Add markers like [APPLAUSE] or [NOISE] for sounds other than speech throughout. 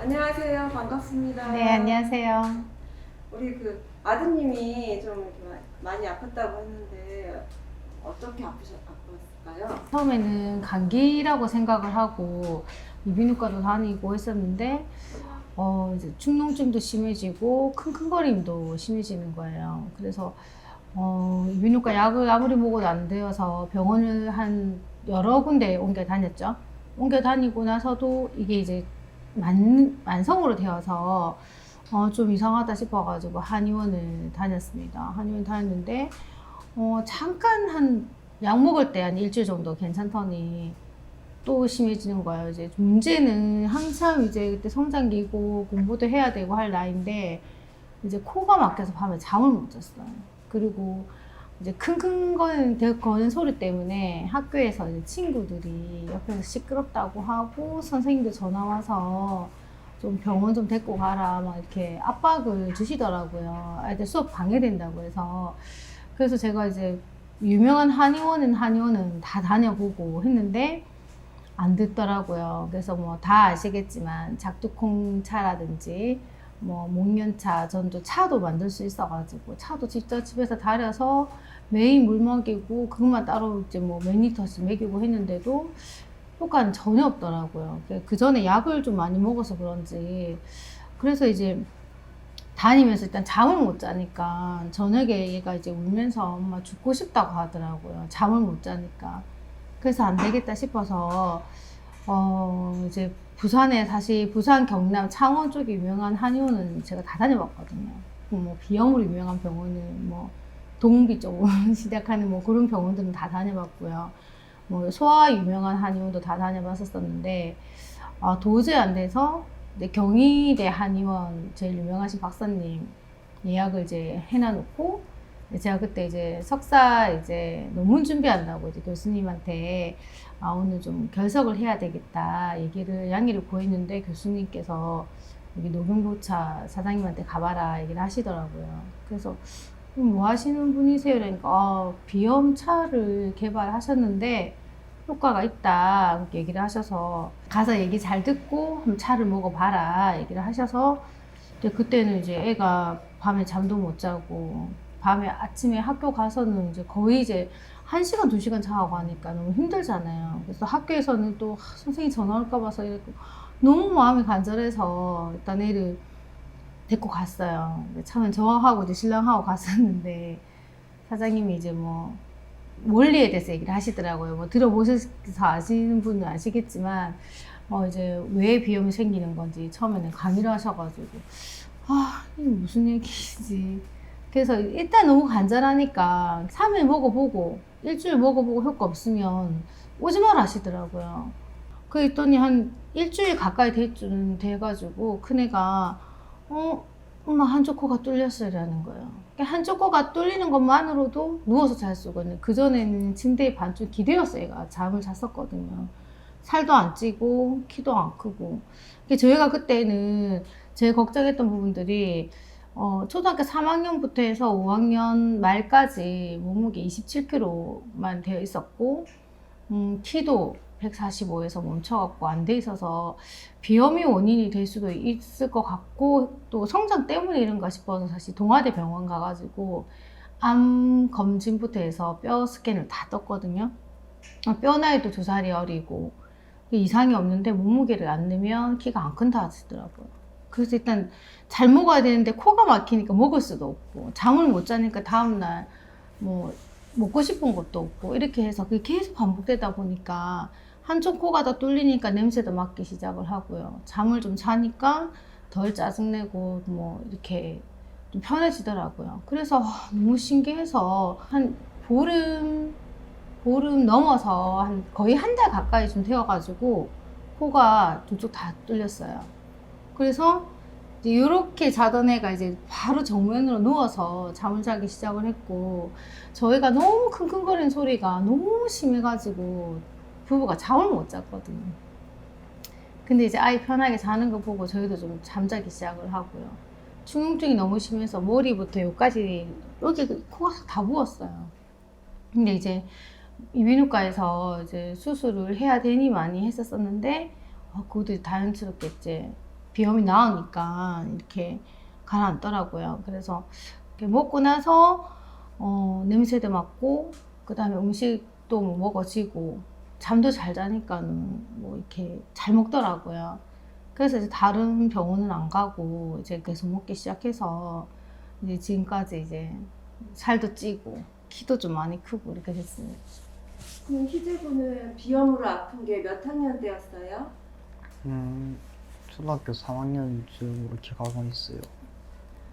안녕하세요. 반갑습니다. 네, 안녕하세요. 우리 그 아드님이 좀 많이 아팠다고 했는데 어떻게 아프셨, 아팠을까요? 처음에는 감기라고 생각을 하고 이비인후과도 다니고 했었는데 어, 이제 축농증도 심해지고 킁킁거림도 심해지는 거예요. 그래서 어, 이비인후과 약을 아무리 먹어도 안 되어서 병원을 한 여러 군데 옮겨 다녔죠. 옮겨 다니고 나서도 이게 이제 만, 만성으로 되어서 어, 좀 이상하다 싶어가지고 한의원을 다녔습니다. 한의원 다녔는데 어, 잠깐 한 약 먹을 때 한 일주일 정도 괜찮더니 또 심해지는 거예요. 이제 문제는 한참 이제 그때 성장기고 공부도 해야 되고 할 나이인데 이제 코가 막혀서 밤에 잠을 못 잤어요. 그리고 이제 킁킁 거는 대- 거는 소리 때문에 학교에서 친구들이 옆에서 시끄럽다고 하고 선생님도 전화 와서 좀 병원 좀 데리고 가라 막 이렇게 압박을 주시더라고요. 아이들 수업 방해된다고 해서 그래서 제가 이제 유명한 한의원은 한의원은 다 다녀보고 했는데 안 듣더라고요. 그래서 뭐 다 아시겠지만 작두콩차라든지 뭐 목련차, 전도 차도 만들 수 있어가지고 차도 직접 집에서 달여서 매일 물 먹이고 그것만 따로 이제 뭐 몇 리터씩 먹이고 했는데도 효과는 전혀 없더라고요. 그 전에 약을 좀 많이 먹어서 그런지 그래서 이제 다니면서 일단 잠을 못 자니까 저녁에 얘가 이제 울면서 엄마 죽고 싶다고 하더라고요. 잠을 못 자니까. 그래서 안 되겠다 싶어서 어 이제 부산에 다시 부산 경남 창원 쪽에 유명한 한의원은 제가 다 다녀봤거든요. 뭐 비염으로 유명한 병원은 뭐 동비 쪽으로 [LAUGHS] 시작하는 뭐 그런 병원들은 다 다녀봤고요. 뭐 소아 유명한 한의원도 다 다녀봤었었는데 아, 도저히 안 돼서 경희대 한의원 제일 유명하신 박사님 예약을 이제 해놔놓고 제가 그때 이제 석사 이제 논문 준비한다고 이제 교수님한테 아 오늘 좀 결석을 해야 되겠다 얘기를 양해를 구했는데 교수님께서 여기 녹용보차 사장님한테 가봐라 얘기를 하시더라고요. 그래서 음, 뭐 하시는 분이세요? 그러니까 아, 비염차를 개발하셨는데 효과가 있다 그렇게 얘기를 하셔서 가서 얘기 잘 듣고 한번 차를 먹어봐라 얘기를 하셔서 그때는 이제 애가 밤에 잠도 못 자고 밤에 아침에 학교 가서는 이제 거의 이제 한 시간 두 시간 자고 하니까 너무 힘들잖아요. 그래서 학교에서는 또 하, 선생님 전화 올까 봐서 이랬고 너무 마음이 간절해서 일단 애를 데리고 갔어요. 처음엔 저하고 이제 신랑하고 갔었는데 사장님이 이제 뭐 원리에 대해서 얘기를 하시더라고요. 뭐 들어보셔서 아시는 분은 아시겠지만 어 이제 왜 비염이 생기는 건지 처음에는 강의를 하셔가지고 아 이게 무슨 얘기지? 그래서 일단 너무 간절하니까 3일 먹어보고 일주일 먹어보고 효과 없으면 오지 마라 하시더라고요. 그랬더니 한 일주일 가까이 됐쯤 돼가지고 큰애가 어 엄마 한쪽 코가 뚫렸어요라는 거예요. 그러니까 한쪽 코가 뚫리는 것만으로도 누워서 잘 수가 있는. 그 전에는 침대에 반쯤 기대었어요. 얘가 잠을 잤었거든요. 살도 안 찌고 키도 안 크고. 그러니까 저희가 그때는 제일 걱정했던 부분들이 어, 초등학교 3학년부터 해서 5학년 말까지 몸무게 27kg만 되어 있었고, 음, 키도 145에서 멈춰갖고 안 돼 있어서 비염이 원인이 될 수도 있을 것 같고, 또 성장 때문에 이런가 싶어서 다시 동아대 병원 가가지고 암 검진부터 해서 뼈 스캔을 다 떴거든요. 어, 뼈 나이도 두 살이 어리고, 이상이 없는데 몸무게를 안 넣으면 키가 안 큰다 하시더라고요. 그래서 일단 잘 먹어야 되는데 코가 막히니까 먹을 수도 없고 잠을 못 자니까 다음날 뭐 먹고 싶은 것도 없고 이렇게 해서 그게 계속 반복되다 보니까 한쪽 코가 더 뚫리니까 냄새도 맡기 시작을 하고요. 잠을 좀 자니까 덜 짜증내고 뭐 이렇게 좀 편해지더라고요. 그래서 와, 너무 신기해서 한 보름 보름 넘어서 한 거의 한 달 가까이 좀 되어가지고 코가 두쪽 다 뚫렸어요. 그래서 이렇게 자던 애가 이제 바로 정면으로 누워서 잠을 자기 시작을 했고 저희가 너무 킁킁거리는 소리가 너무 심해가지고 부부가 잠을 못 잤거든요. 근데 이제 아이 편하게 자는 거 보고 저희도 좀 잠자기 시작을 하고요. 충농증이 너무 심해서 머리부터 여기까지 여기 코가 다 부었어요. 근데 이제 이비인후과에서 이제 수술을 해야 되니 많이 했었었는데 어, 그것도 자연스럽게 이제 비염이 나으니까 이렇게 가라앉더라고요. 그래서 이렇게 먹고 나서 어, 냄새도 맡고 그 다음에 음식도 뭐 먹어지고 잠도 잘 자니까는 뭐 이렇게 잘 먹더라고요. 그래서 이제 다른 병원은 안 가고 이제 계속 먹기 시작해서 이제 지금까지 이제 살도 찌고 키도 좀 많이 크고 이렇게 됐습니다. 그럼 희재군은 비염으로 아픈 게 몇 학년 때였어요? 음, 초등학교 3학년쯤으로 기억하고 있어요.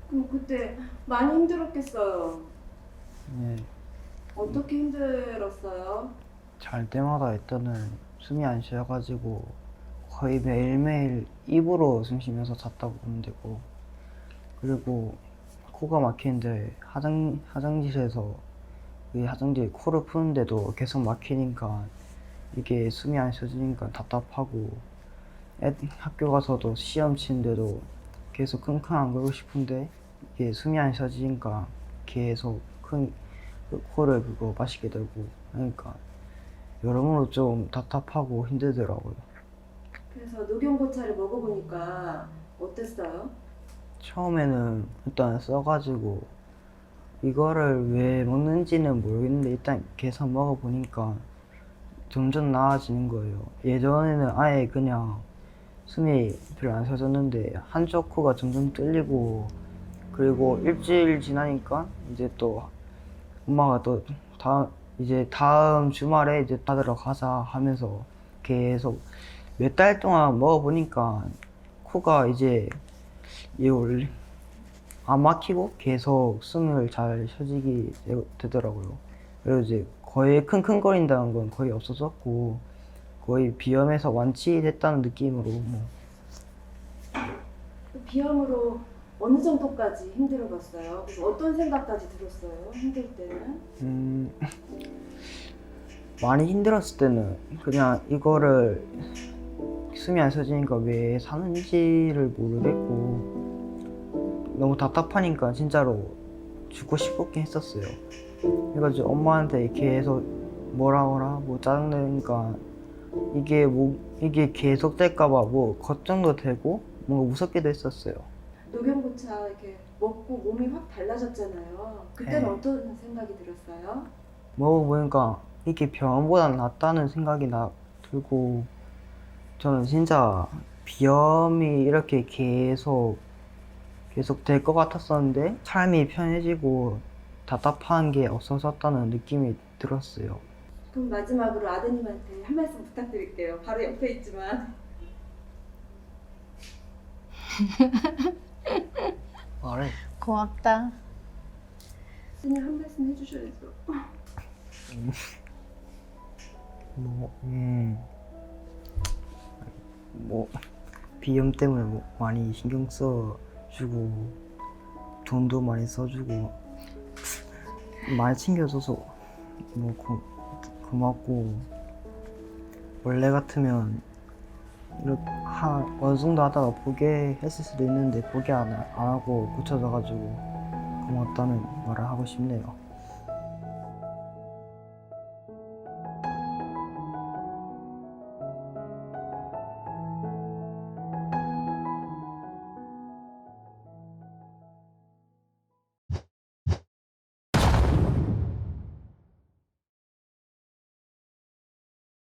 그럼 그때 많이 힘들었겠어요. 네, 어떻게 힘들었어요? 잘 때마다 일단은 숨이 안 쉬어가지고 거의 매일매일 입으로 숨 쉬면서 잤다고 보면 되고 그리고 코가 막히는데 화장, 화장실에서 이 화장실 코를 푸는데도 계속 막히니까 이게 숨이 안 쉬어지니까 답답하고 애, 학교 가서도 시험 치는데도 계속 킁킁 안 걸고 싶은데 이게 숨이 안 쉬어지니까 계속 큰그 코를 그거 마시게 되고 그러니까 여러모로 좀 답답하고 힘들더라고요. 그래서 녹용고차를 먹어보니까 어땠어요? 처음에는 일단 써가지고 이거를 왜 먹는지는 모르겠는데 일단 계속 먹어보니까 점점 나아지는 거예요. 예전에는 아예 그냥 숨이 별로 안 쉬어졌는데 한쪽 코가 점점 뚫리고 그리고 일주일 지나니까 이제 또 엄마가 또 다 이제 다음 주말에 이제 받으러 가자 하면서 계속 몇 달 동안 먹어보니까 코가 이제 이 원래 안 막히고 계속 숨을 잘 쉬어지게 되- 되더라고요. 그리고 이제 거의 킁킁거린다는 건 거의 없어졌고 거의 비염에서 완치됐다는 느낌으로 뭐 그 비염으로 어느 정도까지 힘들어봤어요? 그리고 어떤 생각까지 들었어요? 힘들 때는? 음, 많이 힘들었을 때는 그냥 이거를 숨이 안 쉬어지니까 왜 사는지를 모르겠고 너무 답답하니까 진짜로 죽고 싶었긴 했었어요. 그래가지고 엄마한테 계속 뭐라 뭐라 뭐 짜증내니까 이게 뭐 이게 계속 될까봐 뭐 걱정도 되고 뭔가 무섭기도 했었어요. 녹용고차 이렇게 먹고 몸이 확 달라졌잖아요. 그때는 네. 어떤 생각이 들었어요? 먹어보니까 이게 병원보다 낫다는 생각이 나 들고 저는 진짜 비염이 이렇게 계속 계속 될 것 같았었는데 삶이 편해지고 답답한 게 없어졌다는 느낌이 들었어요. 그럼 마지막으로 아드님한테 한 말씀 부탁드릴게요. 바로 옆에 있지만 [LAUGHS] 말해. 고맙다. 아드님 한 말씀 해주셔야죠. 뭐, 음, 뭐 비염 때문에 뭐 많이 신경 써주고 돈도 많이 써주고 많이 챙겨줘서 뭐 고, 고맙고 원래 같으면 이렇게 한 어느 정도 하다가 포기했을 수도 있는데 포기 안, 하- 안 하고 고쳐져가지고 고맙다는 말을 하고 싶네요.